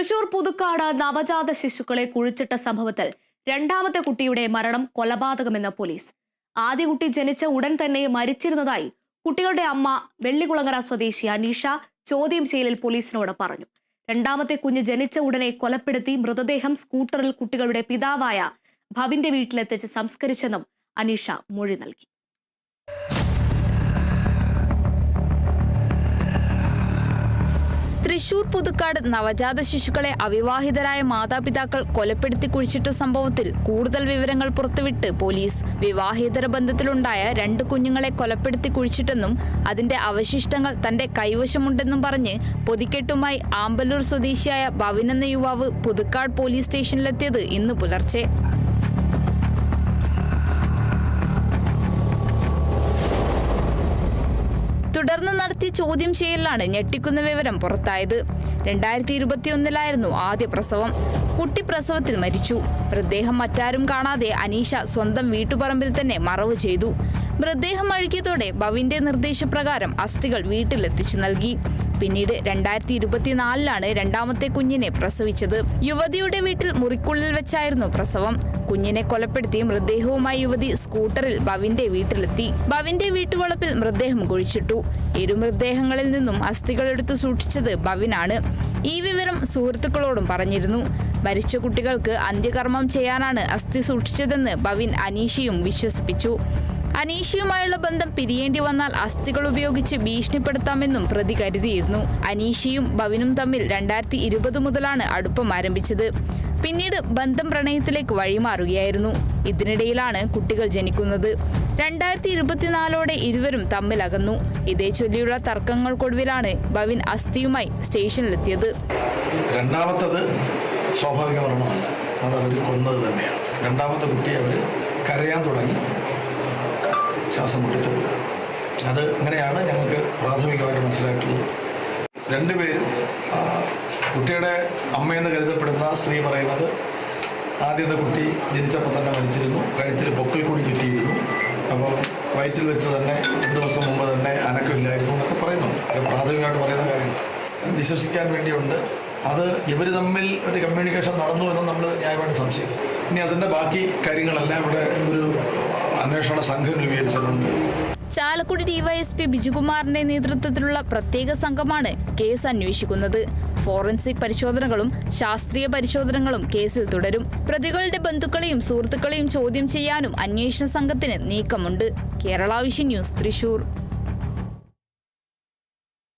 തൃശൂർ പുതുക്കാട് നവജാത ശിശുക്കളെ കുഴിച്ചിട്ട സംഭവത്തിൽ രണ്ടാമത്തെ കുട്ടിയുടെ മരണം കൊലപാതകമെന്ന് പോലീസ്. ആദ്യ കുട്ടി ജനിച്ച ഉടൻ തന്നെ മരിച്ചിരുന്നതായി കുട്ടികളുടെ അമ്മ വെള്ളികുളങ്ങര സ്വദേശി അനീഷ ചോദ്യം ചെയ്യലിൽ പോലീസിനോട് പറഞ്ഞു. രണ്ടാമത്തെ കുഞ്ഞ് ജനിച്ച ഉടനെ കൊലപ്പെടുത്തി മൃതദേഹം സ്കൂട്ടറിൽ കുട്ടികളുടെ പിതാവായ ഭവിന്റെ വീട്ടിലെത്തിച്ച് സംസ്കരിച്ചെന്നും അനീഷ മൊഴി നൽകി. തൃശൂർ പുതുക്കാട് നവജാത ശിശുക്കളെ അവിവാഹിതരായ മാതാപിതാക്കൾ കൊലപ്പെടുത്തി കുഴിച്ചിട്ട സംഭവത്തിൽ കൂടുതൽ വിവരങ്ങൾ പുറത്തുവിട്ട് പോലീസ്. വിവാഹിതര ബന്ധത്തിലുണ്ടായ രണ്ട് കുഞ്ഞുങ്ങളെ കൊലപ്പെടുത്തി കുഴിച്ചിട്ടെന്നും അതിന്റെ അവശിഷ്ടങ്ങൾ തന്റെ കൈവശമുണ്ടെന്നും പറഞ്ഞ് പൊതിക്കെട്ടുമായി ആമ്പല്ലൂർ സ്വദേശിയായ ഭവിൻ എന്ന യുവാവ് പുതുക്കാട് പോലീസ് സ്റ്റേഷനിലെത്തിയത് ഇന്ന് പുലർച്ചെ. തുടർന്ന് നടത്തിയ ചോദ്യം ചെയ്യലിലാണ് ഞെട്ടിക്കുന്ന വിവരം പുറത്തായത്. രണ്ടായിരത്തി ഇരുപത്തിയൊന്നിലായിരുന്നു ആദ്യ പ്രസവം. കുട്ടി പ്രസവത്തിൽ മരിച്ചു. മൃതദേഹം മറ്റാരും കാണാതെ അനീഷ സ്വന്തം വീട്ടുപറമ്പിൽ തന്നെ മറവ് ചെയ്തു. മൃതദേഹം അഴുകിയതോടെ ഭവിന്റെ നിർദ്ദേശപ്രകാരം അസ്ഥികൾ വീട്ടിലെത്തിച്ചു നൽകി. പിന്നീട് രണ്ടായിരത്തി ഇരുപത്തിനാലിലാണ് രണ്ടാമത്തെ കുഞ്ഞിനെ പ്രസവിച്ചത്. യുവതിയുടെ വീട്ടിൽ മുറിക്കുള്ളിൽ വെച്ചായിരുന്നു പ്രസവം. കുഞ്ഞിനെ കൊലപ്പെടുത്തി മൃതദേഹവുമായി യുവതി സ്കൂട്ടറിൽ ഭവിന്റെ വീട്ടിലെത്തി. ഭവിന്റെ വീട്ടുവളപ്പിൽ മൃതദേഹം കുഴിച്ചിട്ടു. ഇരു മൃതദേഹങ്ങളിൽ നിന്നും അസ്ഥികൾ എടുത്തു സൂക്ഷിച്ചത് ബവിനാണ് ഈ വിവരം സുഹൃത്തുക്കളോടും പറഞ്ഞിരുന്നു. മരിച്ച കുട്ടികൾക്ക് അന്ത്യകർമ്മം ചെയ്യാനാണ് അസ്ഥി സൂക്ഷിച്ചതെന്ന് ബവിൻ അനീഷയും വിശ്വസിപ്പിച്ചു. അനീഷയുമായുള്ള ബന്ധം പിരിയേണ്ടി വന്നാൽ അസ്ഥികൾ ഉപയോഗിച്ച് ഭീഷണിപ്പെടുത്താമെന്നും പ്രതി കരുതിയിരുന്നു. അനീഷയും ഭവനും തമ്മിൽ രണ്ടായിരത്തി ഇരുപത് മുതലാണ് അടുപ്പം ആരംഭിച്ചത്. പിന്നീട് ബന്ധം പ്രണയത്തിലേക്ക് വഴിമാറുകയായിരുന്നു. ഇതിനിടയിലാണ് കുട്ടികൾ ജനിക്കുന്നത്. രണ്ടായിരത്തി ഇരുപത്തിനാലോടെ ഇരുവരും തമ്മിലകന്നു ഇതേ ചൊല്ലിയുള്ള തർക്കങ്ങൾക്കൊടുവിലാണ് ഭവിൻ അസ്ഥിയുമായി സ്റ്റേഷനിലെത്തിയത്. രണ്ടാമത്തത് സ്വാഭാവിക മരണമല്ല. അത് അവർ കൊന്നത് തന്നെയാണ്. രണ്ടാമത്തെ കുട്ടി അവർ കരയാൻ തുടങ്ങി. ശ്വാസം മുട്ടിച്ചത് അത് അങ്ങനെയാണ് ഞങ്ങൾക്ക് പ്രാഥമികമായിട്ട് മനസ്സിലായിട്ടുള്ളത്. രണ്ടുപേരും കുട്ടിയുടെ അമ്മയെന്ന് കരുതപ്പെടുന്ന സ്ത്രീ പറയുന്നത് ആദ്യത്തെ കുട്ടി ജനിച്ചപ്പോൾ തന്നെ മരിച്ചിരുന്നു. കഴുത്തിൽ പൊക്കിൽ കൂടി ചുറ്റിയിരുന്നു. അപ്പോൾ വയറ്റിൽ വെച്ച് തന്നെ രണ്ട് ദിവസം മുമ്പ് തന്നെ അനക്കമില്ലായിരുന്നു എന്നൊക്കെ പറയുന്നുണ്ട് അത് പ്രാഥമികമായിട്ട് പറയുന്ന കാര്യം. വിശ്വസിക്കാൻ വേണ്ടിയുണ്ട്. അത് ഇവർ തമ്മിൽ ഒരു കമ്മ്യൂണിക്കേഷൻ നടന്നു എന്ന് നമ്മൾ ന്യായമായിട്ട് സംശയിക്കും ഇനി അതിന്റെ ബാക്കി കാര്യങ്ങളെല്ലാം ഇവിടെ ഒരു അന്വേഷണ സംഘം രൂപീകരിച്ചിട്ടുണ്ട്. ചാലക്കുടി ഡിവൈഎസ്പി ബിജുകുമാറിന്റെ നേതൃത്വത്തിലുള്ള പ്രത്യേക സംഘമാണ് കേസ് അന്വേഷിക്കുന്നത്. ഫോറൻസിക് പരിശോധനകളും ശാസ്ത്രീയ പരിശോധനകളും കേസിൽ തുടരും. പ്രതികളുടെ ബന്ധുക്കളെയും സുഹൃത്തുക്കളെയും ചോദ്യം ചെയ്യാനും അന്വേഷണ സംഘത്തിന് നീക്കമുണ്ട്. Kerala vision news Thrissur.